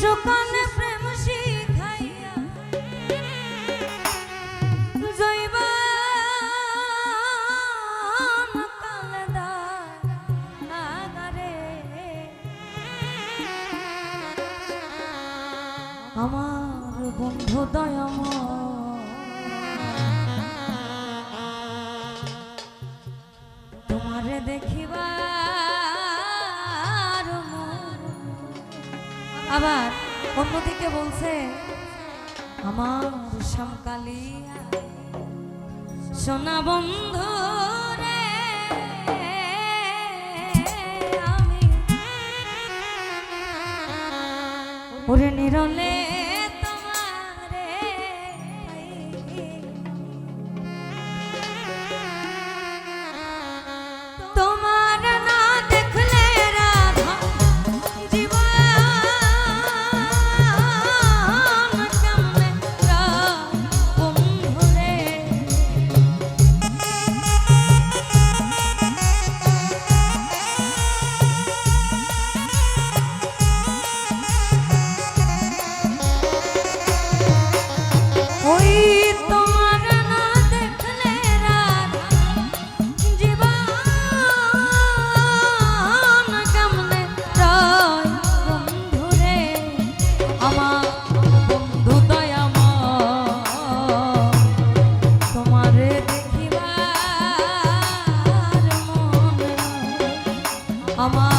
সুকান আবার অন্যদিকে বলছে আমার সমকালী সোনা বন্ধু আমি ওরে নিরলে Mom.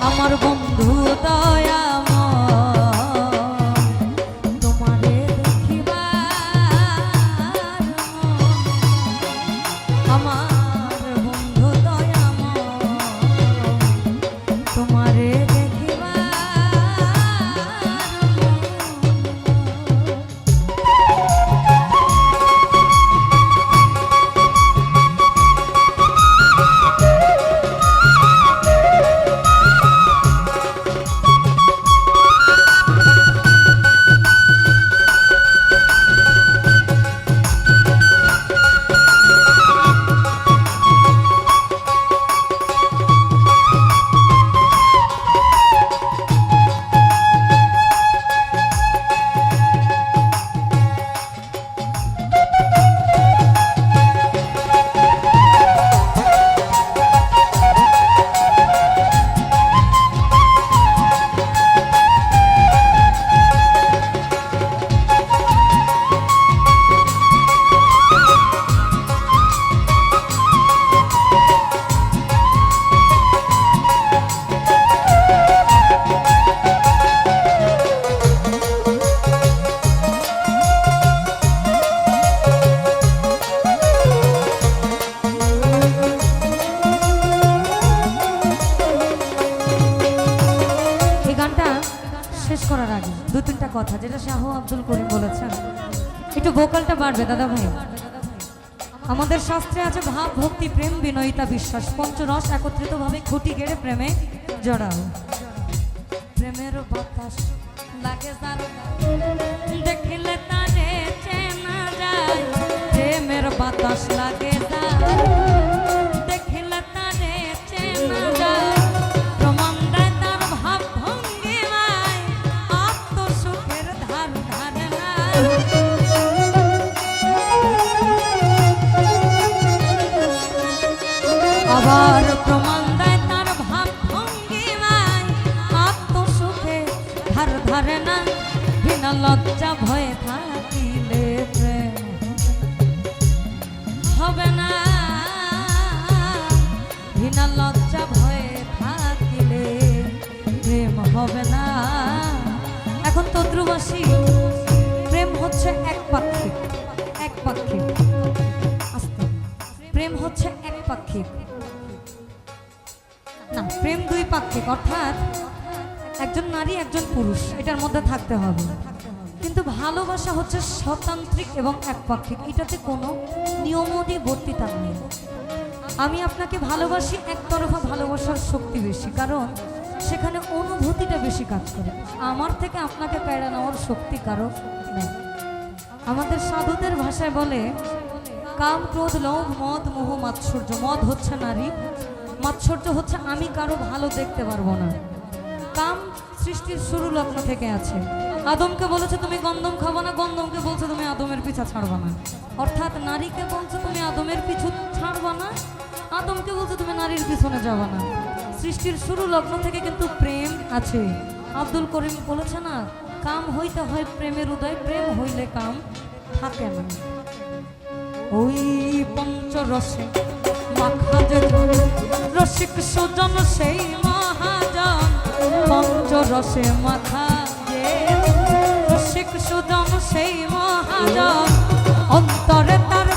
আমার বন্ধু দয়া আব্দুল করিম বলেছেন, একটু ভোকালটা বাড়বে দাদা ভাই আমাদের শাস্ত্রে আছে, ভাব, ভক্তি, প্রেম, বিনয়িতা, বিশ্বাস। পঞ্চরস একত্রিতভাবে খুঁটি গেড়ে প্রেমে জড়াও। প্রেমের বাতাস লাগে। দেখিলে তারে চেনা যায়, প্রেমের বাতাস লাগে তার হচ্ছে এক পাক্ষিক। না, প্রেম দুই পাক্ষিক, অর্থাৎ একজন নারী, একজন পুরুষ, এটার মধ্যে থাকতে হবে। কিন্তু ভালোবাসা হচ্ছে স্বতান্ত্রিক এবং একপাক্ষিক এটাতে কোনো নিয়মনী বর্তিতা নেই। আমি আপনাকে ভালোবাসি, একতরফা ভালোবাসার শক্তি বেশি, কারণ সেখানে অনুভূতিটা বেশি কাজ করে। আমার থেকে আপনাকে কেড়ে নেওয়ার শক্তি কারও নেই। আমাদের সাধুদের ভাষায় বলে কাম ক্রোধ লোভ মদ, মোহ, মাৎসর্য। মদ হচ্ছে নারী। মাৎসর্য হচ্ছে আমি কারও ভালো দেখতে পারব না। কাম সৃষ্টির শুরু লগ্ন থেকে আছে। আদমকে বলেছে তুমি গন্ধম খাব না, গন্ধমকে বলছে তুমি আদমের পিছা ছাড়বা না। অর্থাৎ নারীকে বলছে তুমি আদমের পিছু ছাড়বা না, আদমকে বলছে তুমি নারীর পিছনে যাবা না। সৃষ্টির শুরু লগ্ন থেকে কিন্তু প্রেম আছে। আব্দুল করিম বলেছে না, কাম হইতে হয় প্রেমের উদয়, প্রেম হইলে কাম থাকে না। ওই পঞ্চরসে মাখা যে রসিক সুজন, সেই মহাজন। পঞ্চরসে মাথা যে রসিক সুজন, সেই মহাজন। অন্তরে তার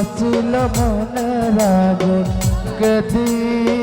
বাঁচিল মনে রাগুন কেদি